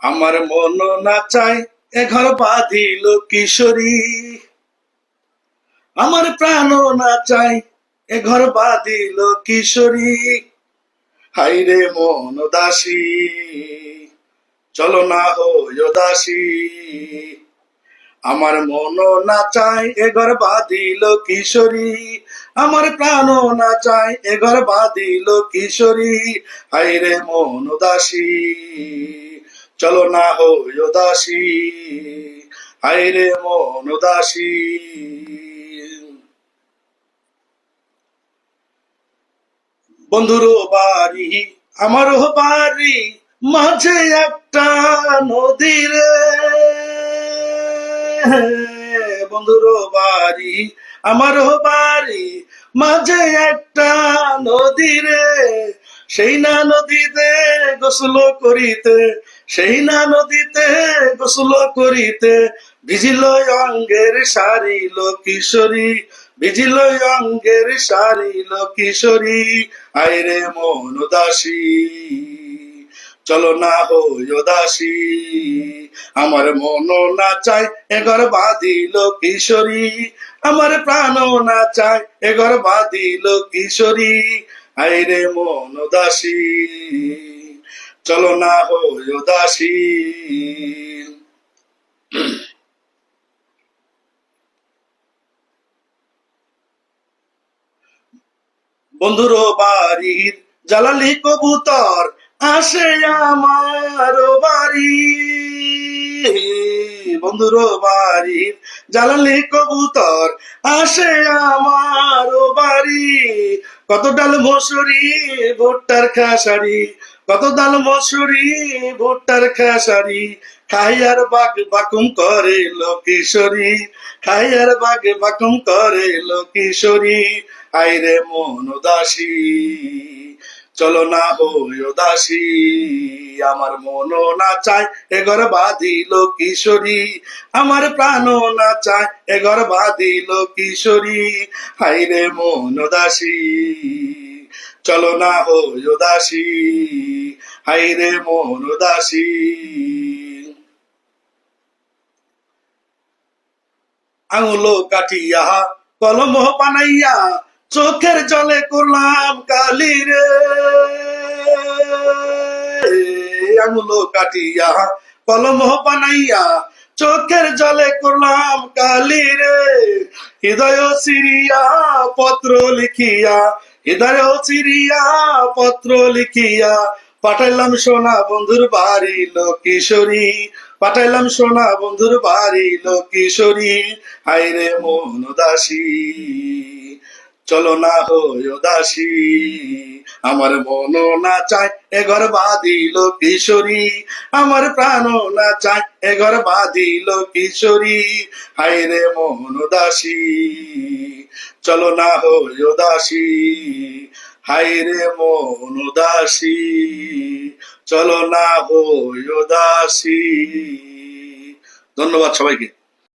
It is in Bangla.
আমার মন না চাই এ ঘর বাঁধিল কিশোরী। আমার প্রাণ না চাই এ ঘর বাঁধিল কিশোরী। হাইরে মন দাসী, চলো না হয় দাসী। আমার মন না চাই এ ঘর বাঁধিল কিশোরী। আমার প্রাণ না চাই এ ঘর বাঁধিল কিশোরী। হাইরে মন দাসী। চলো না হয় দাসী হাইরে মন উদাসী। বন্ধুরও বাড়ি, আমারও বাড়ি, মাঝে একটা নদীর বন্ধুরও বাড়ি, আমারও বাড়ি, মাঝে একটা নদীরে সেই না নদীতে গোসল করিতে সেই না নদীতে গোসল করিতে, ভিজিল অঙ্গের সারিল কিশোরী, ভিজিল অঙ্গের সারিল কিশোরী, আইরে মন দাসী চলো না হয় দাসী আমার মন না চাই এগর বাঁধিল কিশোরী, আমার প্রাণ না চাই এগর বাঁধিল কিশোরী, আইরে মন দাসী চলো না হয় দাসী বন্ধুর বাড়ির জালালি কবুতর আসে আমার বাড়ি। বন্ধুর বাড়ির জালালি কবুতর আসে আমার বাড়ি। কত ডাল মসুরি, ভুট্টার খাসারি কত ডাল মসুরি, ভুট্টার খাসারি, খাইয়ার বাগ বাকুম করে লোকেশ্বরী, খাইয়ার বাগ বাকুম করে লোকেশ্বরী। আইরে মন উদাসী, চলো না হয় দাসী আমার মন না চায় এগর বাঁধিল কিশোরী আমার প্রাণ না চায় এগর বাঁধিল কিশোরী হাইরে মন উদাসী, চলো না হয় দাসী হাইরে মন দাসী আঙুলো কাটিয়া, কলম বানাইয়া, চোখের জলে করলাম কালি রে আঙুলো কাটিয়া, কলম বানাইয়া, চোখের জলে করলাম কালি রে হৃদয় সিরিয়া পত্র লিখিয়া, হৃদয় সিরিয়া পত্র লিখিয়া পাঠাইলাম সোনা বন্ধুর বাড়ি কিশোরী পাঠাইলাম সোনা বন্ধুর বাড়ি কিশোরী হাইরে মন দাসী চলো না হয় দাসী আমার মন না চায় এঘর বাঁধিল কিশোরী আমার প্রাণ না চায় এঘর বাঁধিল কিশোরী হাইরে মন দাসী চলো না হয় দাসী হাইরে মন দাসী চলো না হই দাসী ধন্যবাদ সবাইকে।